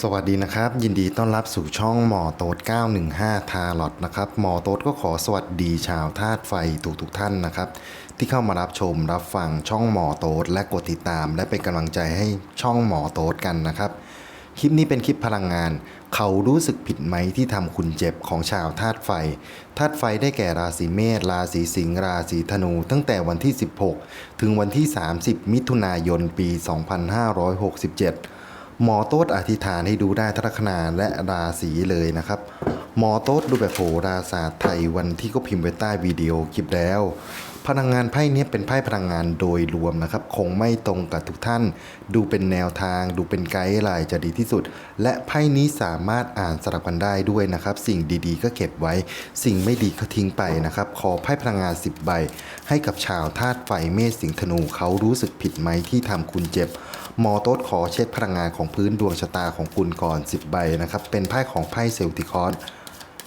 สวัสดีนะครับ ยินดีต้อนรับสู่ช่องหมอโต๊ด915 ทาร์ลอตนะครับหมอโต๊ดก็ขอสวัสดีชาวธาตุไฟทุกทุกๆท่านนะครับ ที่เข้ามารับชมรับฟังช่องหมอโต๊ดและกดติดตาม และเป็นกำลังใจให้ช่องหมอโต๊ดกันนะครับ คลิปนี้เป็นคลิปพลังงาน เขารู้สึกผิดไหมที่ทำคุณเจ็บของชาวธาตุไฟธาตุไฟได้แก่ราศีเมษราศีสิงห์ราศีธนู ตั้งแต่วันที่ 16 ถึงวันที่ 30 มิถุนายนปี 2567 หมอโต๊ดอธิษฐานให้ดูได้ทัศนาและราศีเลยนะครับ หมอโต๊ดดูแบบโหราศาสตร์ไทยวันที่ก็พิมพ์ไว้ใต้วิดีโอคลิปแล้ว พลังงานไพ่เนี้ยเป็นไพ่พลังงานโดยรวมนะครับ คงไม่ตรงกับทุกท่าน ดูเป็นแนวทาง ดูเป็นไกด์ไลน์จะดีที่สุด และไพ่นี้สามารถอ่านสลับกันได้ด้วยนะครับ สิ่งดีๆ ก็เก็บไว้ สิ่งไม่ดีก็ทิ้งไปนะครับ ขอไพ่พลังงาน 10 ใบ ให้กับชาวธาตุไฟเมษสิงห์ธนูเขารู้สึกผิดไหมที่ทำคุณเจ็บ หมอโต๊ดขอเช็คพลังงานของพื้นดวงชะตาของคุณก่อน 10 ใบนะครับ เป็นไพ่ของไพ่เซลติคอส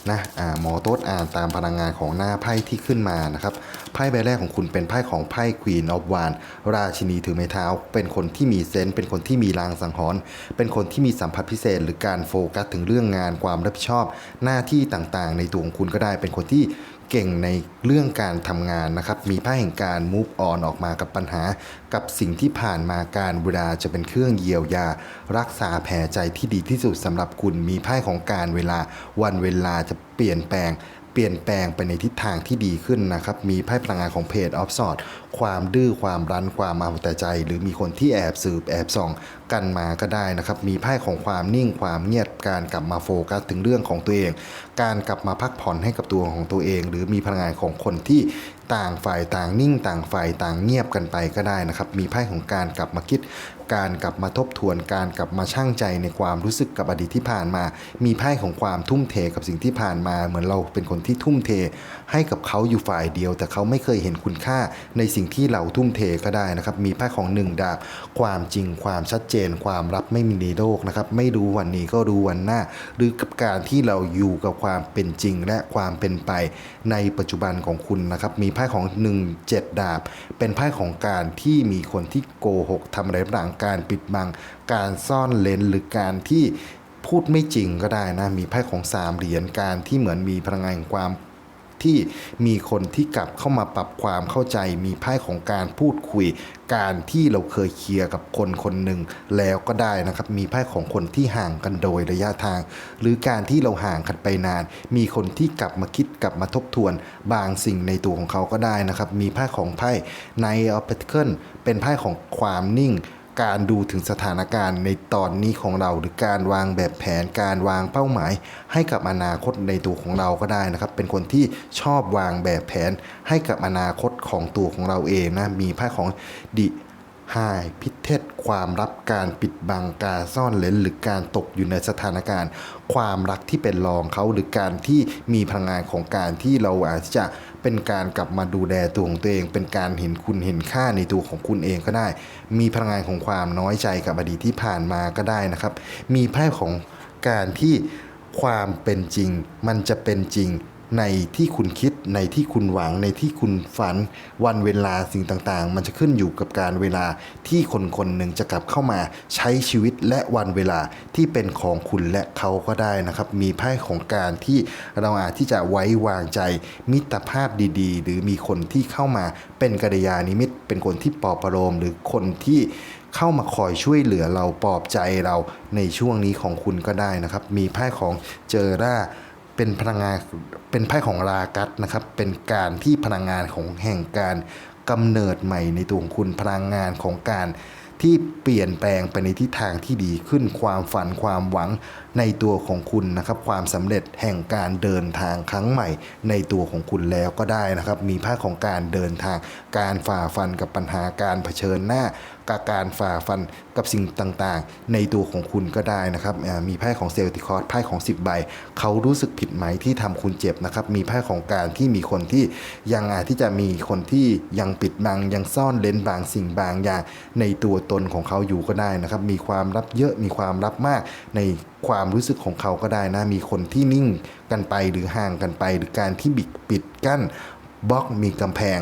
นะอ่าหมอโต๊ดอ่านตามพลังงานของหน้าไพ่ที่ขึ้นมานะครับไพ่ใบแรกของคุณเป็นไพ่ของไพ่ Queen of w a n d ราชินีถือไม้เท้า เป็นคนที่มีเซนส์เป็นคนที่มีลางสังหรณ์เป็นคนที่มีสัมผัสพิเศษ หรือการโฟกัสถึงเรื่องงานความรับผิดชอบหน้าที่ต่างๆ ในตัวของคุณก็ได้เป็นคนที่ เก่งในเรื่องการทำงานนะครับ มีไพ่แห่งการ move on ออกมากับปัญหา กับสิ่งที่ผ่านมาการเวลาจะเป็นเครื่องเยียวยา รักษาแผลใจที่ดีที่สุดสำหรับคุณ มีไพ่ของการเวลา วันเวลาจะเปลี่ยนแปลงเปลี่ยนแปลงไปในทิศทางที่ดีขึ้นนะครับ มีไพ่พลังงานของเพจออฟสอดความดื้อความรั้นความเอาแต่ใจ หรือมีคนที่แอบสืบแอบส่องกันมาก็ได้นะครับ มีไพ่ของความนิ่งความเงียบการกลับมาโฟกัสถึงเรื่องของตัวเอง การกลับมาพักผ่อนให้กับตัวของตัวเอง หรือมีพลังงานของคนที่ต่างฝ่ายต่างนิ่งต่างฝ่ายต่างเงียบกันไปก็ได้นะครับ มีไพ่ของการกลับมาคิด การกลับมาทบทวน การกลับมาชั่งใจในความรู้สึกกับอดีตที่ผ่านมา มีไพ่ของความทุ่มเทกับสิ่งที่ผ่านมา เหมือนเราเป็นคนที่ทุ่มเท ให้กับเขาอยู่ฝ่ายเดียว แต่เขาไม่เคยเห็นคุณค่าในสิ่งิ่งที่เราทุ่มเทก็ได้นะครับ มีไพ่ของหนึ่งดาบ ความจริงความชัดเจน ความรับไม่มีในโลกนะครับ ไม่รู้วันนี้ก็รู้วันหน้า หรือกับการที่เราอยู่กับความเป็นจริงและความเป็นไปในปัจจุบันของคุณนะครับ มีไพ่ของ1 7ดาบ เป็นไพ่ของการที่มีคนที่โกหกทำอะไรบางการปิดบัง การซ่อนเลนหรือการที่พูดไม่จริงก็ได้นะ มีไพ่ของสามเหรียญการที่เหมือนมีพลังงานความ ที่มีคนที่กลับเข้ามาปรับความเข้าใจมีไพ่ของการพูดคุย การที่เราเคยเคลียร์กับคนคนหนึ่งแล้วก็ได้นะครับ มีไพ่ของคนที่ห่างกันโดยระยะทาง หรือการที่เราห่างกันไปนาน มีคนที่กลับมาคิดกลับมาทบทวน บางสิ่งในตัวของเขาก็ได้นะครับ มีไพ่ของไพ่ในออฟเปเคิลเป็นไพ่ของความนิ่ง การดูถึงสถานการณ์ในตอนนี้ของเรา หรือการวางแบบแผนการวางเป้าหมาย ให้กับอนาคตในตัวของเราก็ได้นะครับ เป็นคนที่ชอบวางแบบแผนให้กับอนาคตของตัวของเราเองนะมีไพ่ของดิหายพิเทศความลับการปิดบังการซ่อนเลนหรือการตกอยู่ในสถานการณ์ ความรักที่เป็นรองเขาหรือการที่มีพลังงานของการที่เราอาจจะ เป็นการกลับมาดูแลตัวของตัวเอง เป็นการเห็นคุณเห็นค่าในตัวของคุณเองก็ได้ มีพลังงานของความน้อยใจกับอดีตที่ผ่านมาก็ได้นะครับ มีไพ่ของการที่ความเป็นจริง มันจะเป็นจริง ในที่คุณคิดในที่คุณหวังในที่คุณฝันวันเวลาสิ่งต่างๆ มันจะขึ้นอยู่กับการเวลาที่คนคนหนึ่งจะกลับเข้ามาใช้ชีวิตและวันเวลาที่เป็นของคุณและเขาก็ได้นะครับ มีไพ่ของการที่เราอาจที่จะไว้วางใจ มิตรภาพดีๆ หรือมีคนที่เข้ามาเป็นกัลยาณมิตเป็นคนที่ปลอบประโลมหรือคนที่เข้ามาคอยช่วยเหลือเราปลอบใจเราในช่วงนี้ของคุณก็ได้นะครับ มีไพ่ของเจอร่า เป็นพลังงานเป็นไพ่ของรากัสนะครับ เป็นการที่พลังงานของแห่งการกำเนิดใหม่ในตัวของคุณพลังงานของการที่เปลี่ยนแปลงไปในทิศทางที่ดีขึ้นความฝันความหวังในตัวของคุณนะครับ ความสำเร็จแห่งการเดินทางครั้งใหม่ ในตัวของคุณแล้วก็ได้นะครับ มีไพ่ของการเดินทาง การฝ่าฟันกับปัญหาการเผชิญหน้า กับการฝ่าฟันกับสิ่งต่างๆ ในตัวของคุณก็ได้นะครับมีไพ่ของเซลติคอร์ไพ่ของ 10 ใบ เขารู้สึกผิดไหมที่ทำคุณเจ็บนะครับมีไพ่ของการที่มีคนที่ยังอาจที่จะมีคนที่ยังปิดบังยังซ่อนเลนบางสิ่งบางอย่างในตัวตนของเขาอยู่ก็ได้นะครับมีความลับเยอะมีความลับมากในความรู้สึกของเขาก็ได้นะ มีคนที่นิ่งกันไปหรือห่างกันไป หรือการที่บิดปิดกั้นบล็อกมีกำแพง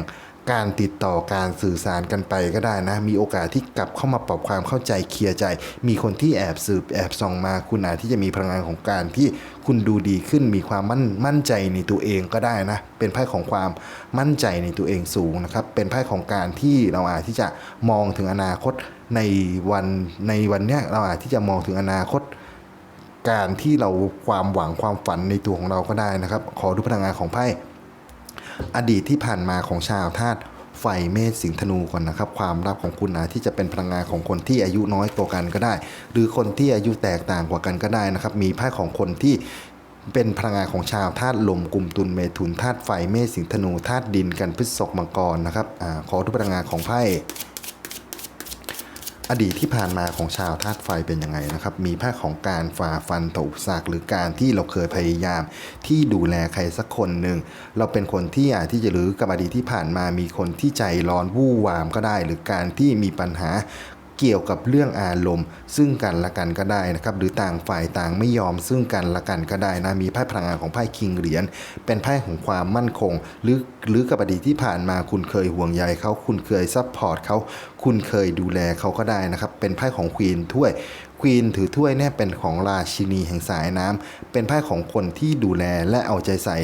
การติดต่อการสื่อสารกันไปก็ได้นะ มีโอกาสที่กลับเข้ามาปรับความเข้าใจเคลียร์ใจ มีคนที่แอบสืบแอบส่องมา คุณอาจที่จะมีพลังงานของการที่คุณดูดีขึ้นมีความมั่นมั่นใจในตัวเองก็ได้นะ เป็นไพ่ของความมั่นใจในตัวเองสูงนะครับ เป็นไพ่ของการที่เราอาจที่จะมองถึงอนาคตในวันในวันเนี้ยเราอาจที่จะมองถึงอนาคตการที่เราความหวังความฝันในตัวของเราก็ได้นะครับ ขอดูพลังงานของไพ่ อดีตที่ผ่านมาของชาวธาตุไฟเมษสิงธนูก่อนนะครับ ความรับของคุณนะที่จะเป็นพลังงานของคนที่อายุน้อยกว่ากันก็ได้ หรือคนที่อายุแตกต่างกว่ากันก็ได้นะครับ มีไพ่ของคนที่เป็นพลังงานของชาวธาตุลมกลุ่มตุลเมถุนธาตุไฟเมษสิงธนูธาตุดินกันพฤษภมังกรนะครับอขอทุกพลังงานของไพ่ อดีตที่ผ่านมาของชาวธาตุไฟเป็นยังไงนะครับ มีภาคของการฝ่าฟันต่ออุปสรรคหรือการที่เราเคยพยายามที่ดูแลใครสักคนหนึ่ง เราเป็นคนที่อาจที่จะหรือกับอดีตที่ผ่านมามีคนที่ใจร้อนวู่วามก็ได้ หรือการที่มีปัญหา เกี่ยวกับเรื่องอารมณ์ ซึ่งกันและกันก็ได้นะครับ หรือต่างฝ่ายต่างไม่ยอมซึ่งกันและกันก็ได้นะ มีไพ่พลังงานของไพ่คิงเหรียญ เป็นไพ่ของความมั่นคง หรือหรือกับอดีตที่ผ่านมาคุณเคยห่วงใยเขาคุณเคยซัพพอร์ตเขาคุณเคยดูแลเขาก็ได้นะครับ เป็นไพ่ของควีนถ้วยควีนถือถ้วยเนี่ยเป็นของราชินีแห่งสายน้ำเป็นไพ่ของคนที่ดูแลและเอาใจใส่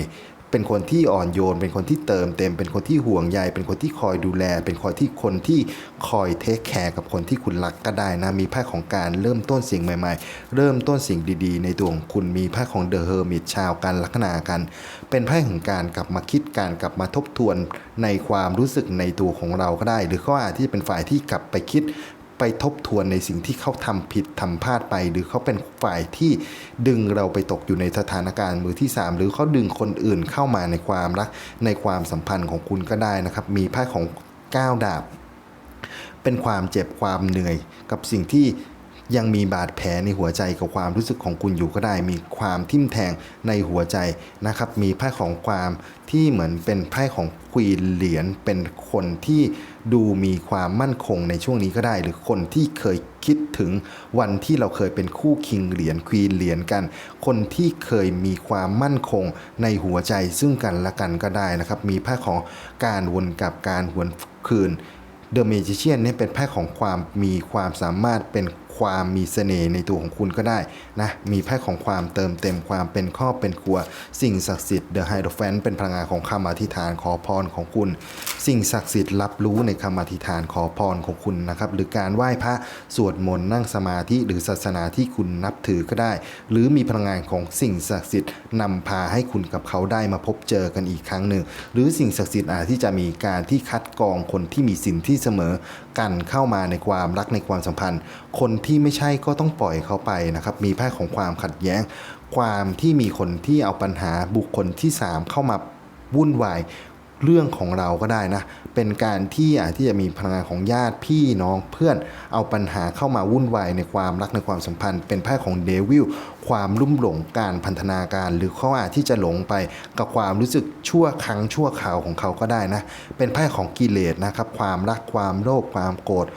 เป็นคนที่อ่อนโยน เป็นคนที่เติมเต็ม เป็นคนที่ห่วงใย เป็นคนที่คอยดูแล เป็นคนที่คนที่คอยเทคแคร์กับคนที่คุณรักก็ได้นะ มีไพ่ของการเริ่มต้นสิ่งใหม่ๆ เริ่มต้นสิ่งดีๆ ในตัวของคุณมีไพ่ของเดอะเฮอร์มิตชาวกันลัคนากัน เป็นไพ่ของการกลับมาคิดการกลับมาทบทวนในความรู้สึกในตัวของเราก็ได้ หรือเขาอาจที่จะเป็นฝ่ายที่กลับไปคิด ไปทบทวนในสิ่งที่เขาทำผิดทำพลาดไป หรือเขาเป็นฝ่ายที่ดึงเราไปตกอยู่ในสถานการณ์มือที่ 3 หรือเขาดึงคนอื่นเข้ามาในความรักในความสัมพันธ์ของคุณก็ได้นะครับ มีไพ่ของก้าวดาบ เป็นความเจ็บความเหนื่อยกับสิ่งที่ ยังมีบาดแผลในหัวใจกับความรู้สึกของคุณอยู่ก็ได้ มีความทิ่มแทงในหัวใจนะครับ มีไพ่ของความที่เหมือนเป็นไพ่ของควีนเหรียญเป็นคนที่ดูมีความมั่นคงในช่วงนี้ก็ได้ หรือคนที่เคยคิดถึงวันที่เราเคยเป็นคู่คิงเหรียญควีนเหรียญกัน คนที่เคยมีความมั่นคงในหัวใจซึ่งกันและกันก็ได้นะครับ มีไพ่ของการวนกลับการหวนคืนเดอะเมจิเชียนเนี่ยเป็นไพ่ของความมีความสามารถเป็น ความมีเสน่ห์ในตัวของคุณก็ได้นะมีไพ่ของความเติมเต็มความเป็นครอบเป็นครัว สิ่งศักดิ์สิทธิ์เดอะไฮโดรแฟนเป็นพลังงานของคำอธิษฐานขอพรของคุณ สิ่งศักดิ์สิทธิ์รับรู้ในคำอธิษฐานขอพรของคุณนะครับหรือการไหว้พระสวดมนต์นั่งสมาธิหรือศาสนาที่คุณนับถือก็ได้ หรือมีพลังงานของสิ่งศักดิ์สิทธิ์นำพาให้คุณกับเขาได้มาพบเจอกันอีกครั้งหนึ่ง หรือสิ่งศักดิ์สิทธิ์อาจที่จะมีการที่คัดกรองคนที่มีสินที่เสมอ กันเข้ามาในความรักในความสัมพันธ์ คนที่ไม่ใช่ก็ต้องปล่อยเขาไปนะครับมีไพ่ของความขัดแย้ง ความที่มีคนที่เอาปัญหาบุคคลที่ 3 เข้ามาวุ่นวาย เรื่องของเราก็ได้นะ เป็นการที่อาจที่จะมีพลังงานของญาติพี่น้องเพื่อนเอาปัญหาเข้ามาวุ่นวายในความรักในความสัมพันธ์ เป็นไพ่ของเดวิลความลุ่มหลงการพันธนาการ หรือเขาอาจที่จะหลงไปกับความรู้สึกชั่วครั้งชั่วคราวของเขาก็ได้นะ เป็นไพ่ของกิเลสนะครับ ความรักความโลภความโกรธ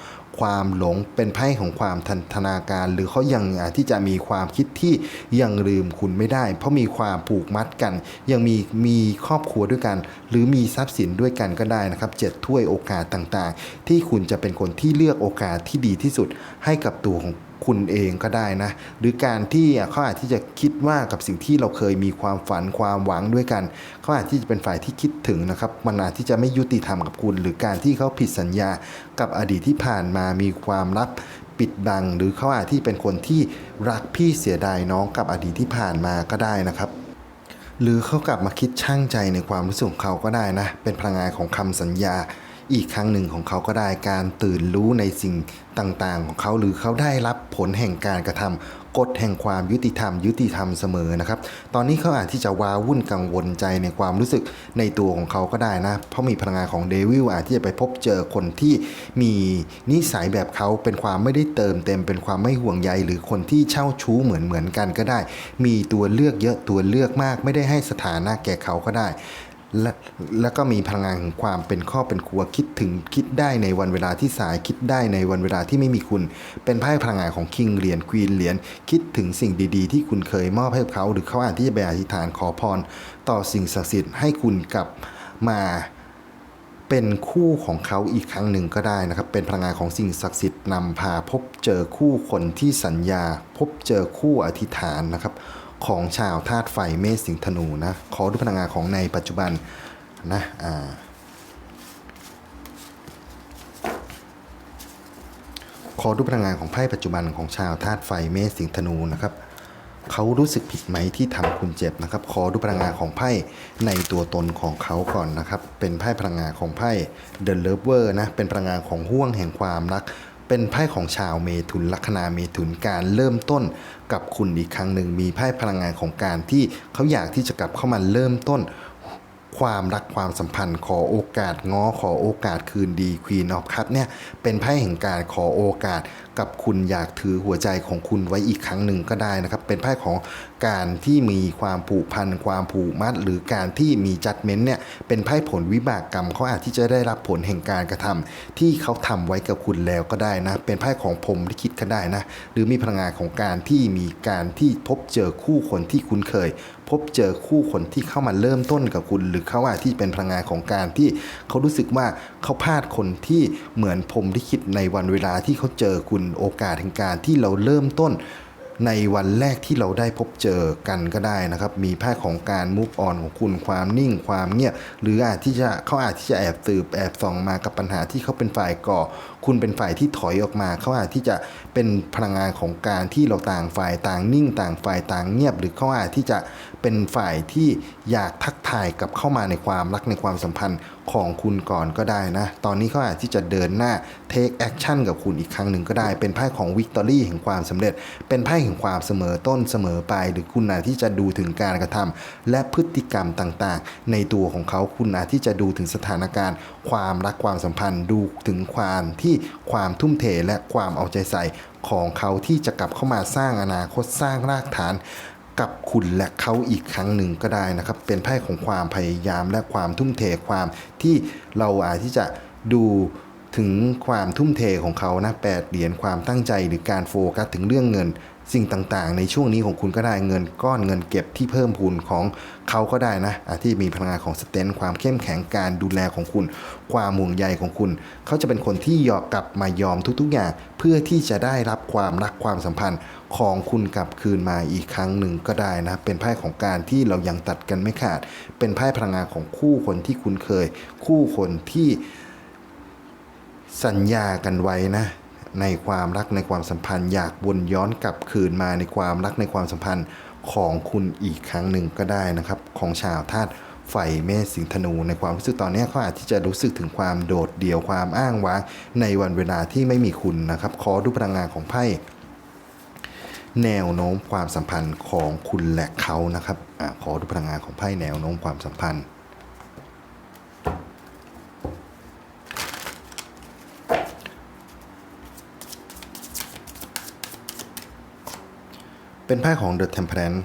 ความหลงเป็นไพ่ของความทันธนาการ หรือเขายังอาจที่จะมีความคิดที่ยังลืมคุณไม่ได้ เพราะมีความผูกมัดกัน ยังมีมีครอบครัวด้วยกัน หรือมีทรัพย์สินด้วยกันก็ได้นะครับเจ็ดถ้วยโอกาสต่างๆ ที่คุณจะเป็นคนที่เลือกโอกาสที่ดีที่สุดให้กับตัวของ คุณเองก็ได้นะ หรือการที่เขาอาจที่จะคิดว่ากับสิ่งที่เราเคยมีความฝันความหวังด้วยกัน เขาอาจที่จะเป็นฝ่ายที่คิดถึงนะครับ มันอาจที่จะไม่ยุติธรรมกับคุณ หรือการที่เขาผิดสัญญากับอดีตที่ผ่านมามีความลับปิดบัง หรือเขาอาจที่เป็นคนที่รักพี่เสียดายน้องกับอดีตที่ผ่านมาก็ได้นะครับหรือเขากลับมาคิดช่างใจในความรู้สึกของเขาก็ได้นะ เป็นพลังงานของคำสัญญาอีกครั้งหนึ่งของเขาก็ได้การตื่นรู้ในสิ่ง ต่างๆ ของเขาหรือเขาได้รับผลแห่งการกระทำกฎแห่งความยุติธรรม ยุติธรรมเสมอนะครับ ตอนนี้เขาอาจที่จะว้าวุ่นกังวลใจในความรู้สึกในตัวของเขาก็ได้นะ เพราะมีพลังงานของเดวิลอาจที่จะไปพบเจอคนที่มีนิสัยแบบเขาเป็นความไม่ได้เติมเต็ม เป็นความไม่ห่วงใย หรือคนที่เช่าชู้เหมือนเหมือนกันก็ได้ มีตัวเลือกเยอะตัวเลือกมาก ไม่ได้ให้สถานะแก่เขาก็ได้ และแล้วก็มีพลังงานของความเป็นครอบเป็นครัวคิดถึงคิดได้ในวันเวลาที่สายคิดได้ในวันเวลาที่ไม่มีคุณ เป็นไพ่พลังงานของคิงเหรียญควีนเหรียญคิดถึงสิ่งดีๆ ที่คุณเคยมอบให้เขา หรือเขาอาจที่จะไปอธิษฐานขอพร ต่อสิ่งศักดิ์สิทธิ์ให้คุณกลับมาเป็นคู่ของเขาอีกครั้งหนึ่งก็ได้นะครับ เป็นพลังงานของสิ่งศักดิ์สิทธิ์นำพาพบเจอคู่คนที่สัญญา พบเจอคู่อธิษฐานนะครับ ของชาวธาตุไฟเมษสิงธนูนะ ขอดูพลังงานของในปัจจุบันนะอ่าขอดูพลังงานของไพ่ปัจจุบันของชาวธาตุไฟเมษสิงธนูนะครับเขารู้สึกผิดไหมที่ทำคุณเจ็บนะครับ ขอดูพลังงานของไพ่ในตัวตนของเขาก่อนนะครับ เป็นไพ่พลังงานของไพ่ The Lover นะ เป็นพลังงานของห่วงแห่งความรัก เป็นไพ่ของชาวเมถุนลัคนาเมถุนการเริ่มต้นกับคุณอีกครั้งหนึ่งมีไพ่พลังงานของการที่เขาอยากที่จะกลับเข้ามาเริ่มต้น ความรักความสัมพันธ์ขอโอกาสง้อขอโอกาสคืนดีควีนออฟคัพเนี่ยเป็นไพ่แห่งการขอโอกาส กับคุณอยากถือหัวใจของคุณไว้อีกครั้งหนึ่งก็ได้นะครับ เป็นไพ่ของการที่มีความผูกพันความผูกมัด หรือการที่มีจัดเม้นเนี่ยเป็นไพ่ผลวิบากกรรมเขาอาจที่จะได้รับผลแห่งการกระทำที่เขาทำไว้กับคุณแล้วก็ได้นะ เป็นไพ่ของพรหมลิขิตก็ได้นะ หรือมีพลังงานของการที่มีการที่พบเจอคู่คนที่คุณเคย พบเจอคู่คนที่เข้ามาเริ่มต้นกับคุณ หรือเขาอาจที่เป็นพลังงานของการที่เขารู้สึกว่าเขาพลาดคนที่เหมือนพรหมลิขิตในวันเวลาที่เขาเจอคุณโอกาสแห่งการที่เราเริ่มต้นในวันแรกที่เราได้พบเจอกันก็ได้นะครับ มีไพ่ของการมุกออนของคุณความนิ่งความเงียบหรืออาจที่จะเขาอาจที่จะแอบสืบแอบส่องมากับปัญหาที่เขาเป็นฝ่ายก่อ คุณเป็นฝ่ายที่ถอยออกมาเขาอาจที่จะเป็นพลังงานของการที่เราต่างฝ่ายต่างนิ่งต่างฝ่ายต่างเงียบ หรือเขาอาจที่จะเป็นฝ่ายที่อยากทักทายกับเข้ามาในความรักในความสัมพันธ์ของคุณก่อนก็ได้นะ ตอนนี้เขาอาจที่จะเดินหน้า take action กับคุณอีกครั้งหนึ่งก็ได้ เป็นไพ่ของ victory แห่งความสำเร็จ เป็นไพ่แห่งความเสมอต้นเสมอไป หรือคุณอาจที่จะดูถึงการกระทำและพฤติกรรมต่างๆ ในตัวของเขาคุณอาจที่จะดูถึงสถานการณ์ ความรักความสัมพันธ์ ดูถึงความที่ความทุ่มเทและความเอาใจใส่ของเขาที่จะกลับเข้ามาสร้างอนาคตสร้างรากฐานกับคุณและเขาอีกครั้งหนึ่งก็ได้นะครับ เป็นไพ่ของความพยายามและความทุ่มเทความที่เราอาจที่จะดูถึงความทุ่มเทของเขานะแปดเหรียญความตั้งใจหรือการโฟกัสถึงเรื่องเงิน สิ่งต่างๆ ในช่วงนี้ของคุณก็ได้เงินก้อนเงินเก็บที่เพิ่มพูนของเขาก็ได้นะอาที่มีพลังงานของสเตนความเข้มแข็งการดูแลของคุณ ความห่วงใยของคุณ เขาจะเป็นคนที่ยอมกลับมายอมทุกๆอย่าง เพื่อที่จะได้รับความรักความสัมพันธ์ของคุณกลับคืนมาอีกครั้งหนึ่งก็ได้นะ เป็นไพ่ของการที่เรายังตัดกันไม่ขาด เป็นไพ่พลังงานของคู่คนที่คุณเคย คู่คนที่สัญญากันไว้นะ ในความรักในความสัมพันธ์ อยากวนย้อนกลับคืนมาในความรักในความสัมพันธ์ของคุณอีกครั้งหนึ่งก็ได้นะครับ ของชาวธาตุไฟเมษสิงธนูในความรู้สึกตอนนี้เขาอาจที่จะรู้สึกถึงความโดดเดี่ยวความอ้างว้างในวันเวลาที่ไม่มีคุณนะครับ ขอดูพลังงานของไพ่แนวโน้มความสัมพันธ์ของคุณและเขานะครับอขอดูพลังงานของไพ่แนวโน้มความสัมพันธ์ เป็นไพ่ของ The Temperance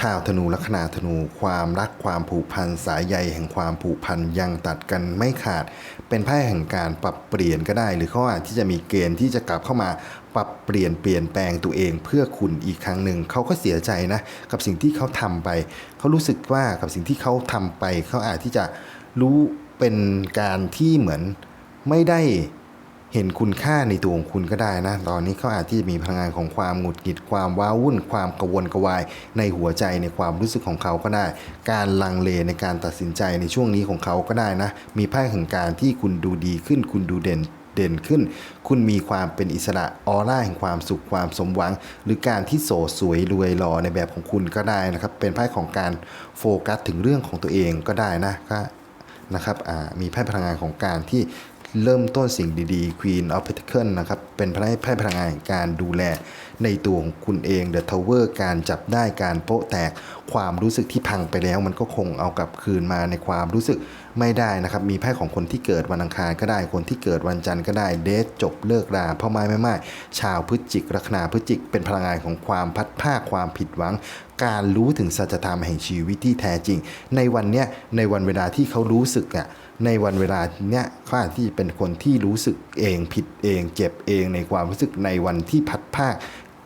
ชาวธนูลัคนาธนูความรักความผูกพันสายใยแห่งความผูกพันยังตัดกันไม่ขาด เป็นไพ่แห่งการปรับเปลี่ยนก็ได้ หรือเขาอาจที่จะมีเกณฑ์ที่จะกลับเข้ามาปรับเปลี่ยนเปลี่ยนแปลงตัวเองเพื่อคุณอีกครั้งหนึ่งเขาก็เสียใจนะกับสิ่งที่เขาทำไป เขารู้สึกว่ากับสิ่งที่เขาทำไป เขาอาจที่จะรู้เป็นการที่เหมือนไม่ได้ เห็นคุณค่าในตัวของคุณก็ได้นะ ตอนนี้เขาอาจที่จะมีพลังงานของความหงุดหงิดความว้าวุ่น ความกระวนกระวาย ในหัวใจในความรู้สึกของเขาก็ได้ การลังเลในการตัดสินใจในช่วงนี้ของเขาก็ได้นะ มีไพ่แห่งการที่คุณดูดีขึ้น คุณดูเด่นเด่นขึ้น คุณมีความเป็นอิสระออร่าแห่งความสุขความสมหวัง หรือการที่โสดสวยรวยหล่อในแบบของคุณก็ได้นะครับ เป็นไพ่ของการโฟกัสถึงเรื่องของตัวเองก็ได้นะก็นะครับมีไพ่พลังงานของการที่ เริ่มต้นสิ่งดีๆ Queen of Pentacle นะครับ เป็นไพ่ไพ่พลังงานการดูแลในตัวของคุณเอง The Tower การจับได้การโป๊ะแตกความรู้สึกที่พังไปแล้ว มันก็คงเอากลับคืนมาในความรู้สึกไม่ได้นะครับ มีไพ่ของคนที่เกิดวันอังคารก็ได้คนที่เกิดวันจันทร์ก็ได้เดทจบเลิกราพ่อไม้แม่ไม้ชาวพฤศจิกลัคนาพฤศจิกเป็นพลังงานของความพัดภาความผิดหวังการรู้ถึงสัจธรรมแห่งชีวิตที่แท้จริง ในวันเนี้ยในวันเวลาที่เขารู้สึกอะ ในวันเวลาเนี้ยเขาอาจที่เป็นคนที่รู้สึกเองผิดเอง เจ็บเองในความรู้สึกในวันที่พัดภาค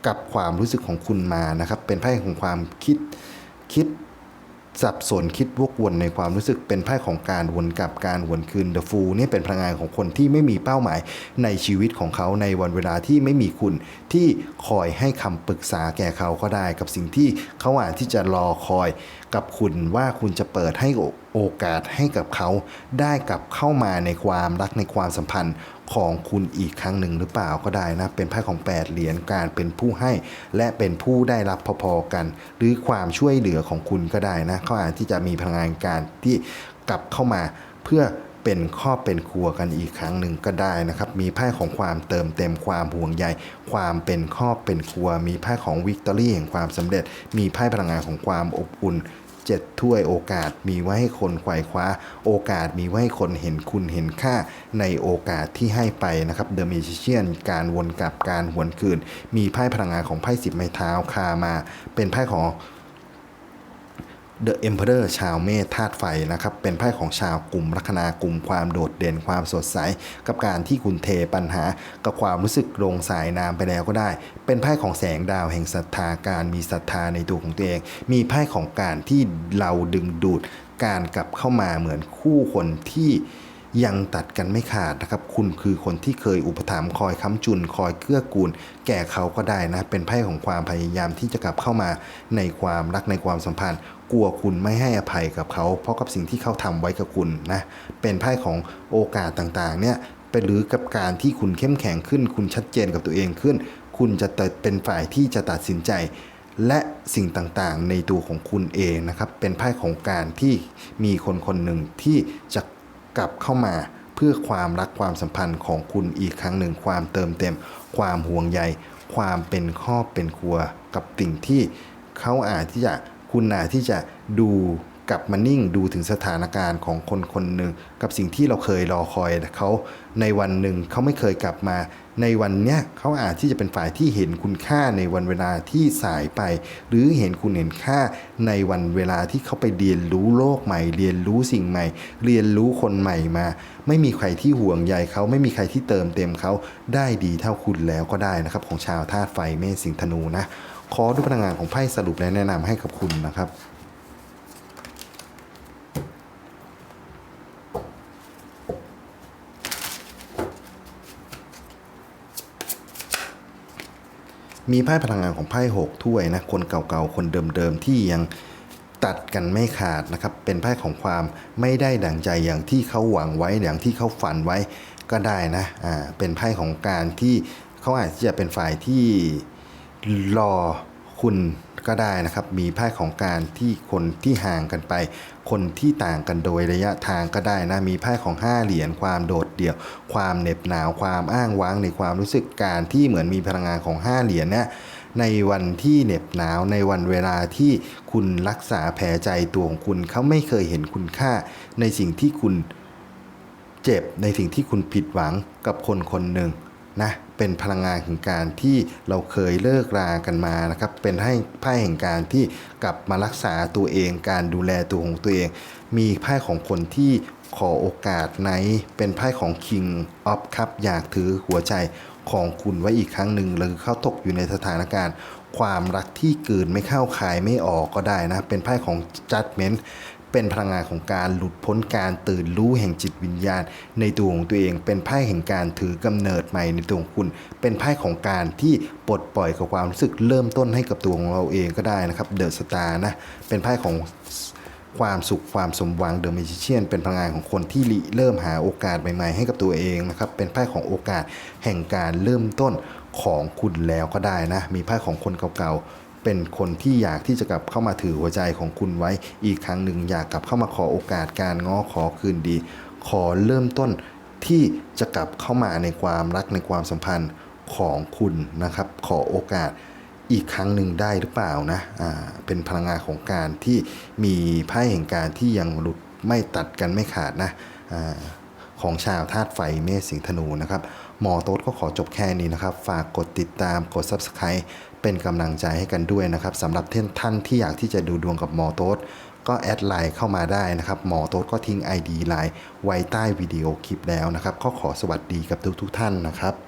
กับความรู้สึกของคุณมานะครับ เป็นไพ่ของความคิดคิดสับสนคิดวกวนในความรู้สึกเป็นไพ่ของการวนกลับการวนคืน The Fool เนี่เป็นพลังงานของคนที่ไม่มีเป้าหมายในชีวิตของเขาในวันเวลาที่ไม่มีคุณที่คอยให้คำปรึกษาแก่เขาก็ได้ กับสิ่งที่เขาอาจที่จะรอคอยกับคุณว่าคุณจะเปิดให้โอกาสให้กับเขาได้กลับเข้ามาในความรักในความสัมพันธ์ของคุณอีกครั้งหนึ่งหรือเปล่าก็ได้นะ เป็นไพ่ของแปดเหรียญการเป็นผู้ให้ และเป็นผู้ได้รับพอๆกัน หรือความช่วยเหลือของคุณก็ได้นะเขาอาจที่จะมีพลังงานการที่กลับเข้ามาเพื่อ เป็นครอบเป็นครัวกันอีกครั้งหนึ่งก็ได้นะครับ มีไพ่ของความเติมเต็มความห่วงใยความเป็นครอบเป็นครัว มีไพ่ของวิกตอรี่แห่งความสำเร็จ มีไพ่พลังงานของความอบอุ่นเจ็ดถ้วยโอกาสมีไว้ให้คนไขว่คว้า โอกาสมีไว้ให้คนเห็นคุณเห็นค่าในโอกาสที่ให้ไปนะครับเดอะมิเชียนการวนกลับการหวนคืน มีไพ่พลังงานของไพ่สิบไม้เท้าคามา เป็นไพ่ของ The Emperor ชาวเมษธาตุไฟนะครับเป็นไพ่ของชาวกลุ่มลัคนากลุ่มความโดดเด่นความสดใส กับการที่คุณเทปัญหา กับความรู้สึกลงสายน้ำไปแล้วก็ได้ เป็นไพ่ของแสงดาวแห่งศรัทธาการมีศรัทธาในตัวของตัวเอง มีไพ่ของการที่เราดึงดูดการกลับเข้ามาเหมือนคู่คนที่ยังตัดกันไม่ขาดนะครับ คุณคือคนที่เคยอุปถัมภ์คอยค้ำจุนคอยเกื้อกูล แก่เขาก็ได้นะ เป็นไพ่ของความพยายามที่จะกลับเข้ามาในความรักในความสัมพันธ์ กลัวคุณไม่ให้อภัยกับเขา เพราะกับสิ่งที่เขาทำไว้กับคุณนะเป็นไพ่ของโอกาสต่างๆเนี่ยเป็นหรือกับการที่คุณเข้มแข็งขึ้น คุณชัดเจนกับตัวเองขึ้น คุณจะเป็นฝ่ายที่จะตัดสินใจ และสิ่งต่างๆ ในตัวของคุณเองนะครับเป็นไพ่ของการที่มีคนคนหนึ่งที่จะกลับเข้ามาเพื่อความรักความสัมพันธ์ของคุณอีกครั้งหนึ่งความเติมเต็ม ความห่วงใย ความเป็นครอบเป็นครัวกับสิ่งที่เขาอาจที่จะ คุณอาจที่จะดูกลับมานิ่งดูถึงสถานการณ์ของคนคนหนึ่งกับสิ่งที่เราเคยรอคอยเขาในวันหนึ่งเขาไม่เคยกลับมา ในวันเนี้ยเขาอาจที่จะเป็นฝ่ายที่เห็นคุณค่าในวันเวลาที่สายไป หรือเห็นคุณเห็นค่าในวันเวลาที่เขาไปเรียนรู้โลกใหม่ เรียนรู้สิ่งใหม่ เรียนรู้คนใหม่มา ไม่มีใครที่ห่วงใยเขาไม่มีใครที่เติมเต็มเขาได้ดีเท่าคุณแล้วก็ได้นะครับ ของชาวธาตุไฟเมษสิงธนูนะ ขอดูพลังงานของไพ่สรุปและแนะนำให้กับคุณนะครับมีไพ่พลังงานของไพ่หกถ้วยนะคนเก่าๆ คนเดิมๆ ที่ยังตัดกันไม่ขาดนะครับ เป็นไพ่ของความไม่ได้ดั่งใจอย่างที่เขาหวังไว้อย่างที่เขาฝันไว้ก็ได้นะอ่าเป็นไพ่ของการที่เขาอาจจะเป็นฝ่ายที่ รอคุณก็ได้นะครับ มีไพ่ของการที่คนที่ห่างกันไป คนที่ต่างกันโดยระยะทางก็ได้นะ มีไพ่ของห้าเหรียญ ความโดดเดี่ยว ความเหน็บหนาว ความอ้างว้างในความรู้สึกการที่เหมือนมีพลังงานของห้าเหรียญเนี่ยในวันที่เหน็บหนาวในวันเวลาที่คุณรักษาแผลใจตัวของคุณเขาไม่เคยเห็นคุณค่า ในสิ่งที่คุณเจ็บในสิ่งที่คุณผิดหวังกับคนคนหนึ่ง นะเป็นพลังงานของการที่เราเคยเลิกรากันมานะครับเป็นให้ไพ่แห่งการที่กลับมารักษาตัวเอง การดูแลตัวของตัวเอง มีไพ่ของคนที่ขอโอกาสไหนเป็นไพ่ของ King of Cup อยากถือหัวใจของคุณไว้อีกครั้งหนึ่งหรือเขาตกอยู่ในสถานการณ์ ความรักที่เกินไม่เข้าคายไม่ออกก็ได้นะ เป็นไพ่ของ Judgment เป็นพลังงานของการหลุดพ้นการตื่นรู้แห่งจิตวิญญาณ ในตัวของตัวเอง เป็นไพ่แห่งการถือกำเนิดใหม่ในตัวของคุณ เป็นไพ่ของการที่ปลดปล่อยกับความรู้สึกเริ่มต้นให้กับตัวของเราเองก็ได้นะครับเดอะสตาร์นะเป็นไพ่ของความสุขความสมหวังเดอะมิเชียนเป็นพลังงานของคนที่ริเริ่มหาโอกาสใหม่ๆ ให้กับตัวเองนะครับเป็นไพ่ของโอกาสแห่งการเริ่มต้นของคุณแล้วก็ได้นะมีไพ่ของคนเก่าๆ เป็นคนที่อยากที่จะกลับเข้ามาถือหัวใจของคุณไว้อีกครั้งหนึ่งอยากกลับเข้ามาขอโอกาสการง้อขอคืนดี ขอเริ่มต้นที่จะกลับเข้ามาในความรักในความสัมพันธ์ของคุณนะครับ ขอโอกาสอีกครั้งหนึ่งได้หรือเปล่านะอ่าเป็นพลังงานของการที่มีไพ่แห่งการที่ยังหลุดไม่ตัดกันไม่ขาดนะอ่า ของชาวธาตุไฟเมษสิงธนูนะครับ หมอโต๊ดก็ขอจบแค่นี้นะครับ ฝากกดติดตามกด Subscribe เป็นกำลังใจให้กันด้วยนะครับสำหรับท่านที่อยากที่จะดูดวงกับหมอโต๊ดก็แอดไลน์เข้ามาได้นะครับ หมอโต๊ดก็ทิ้ง ID ไลน์ไว้ใต้วิดีโอคลิปแล้วนะครับ ก็ขอสวัสดีกับทุกทุกท่านนะครับ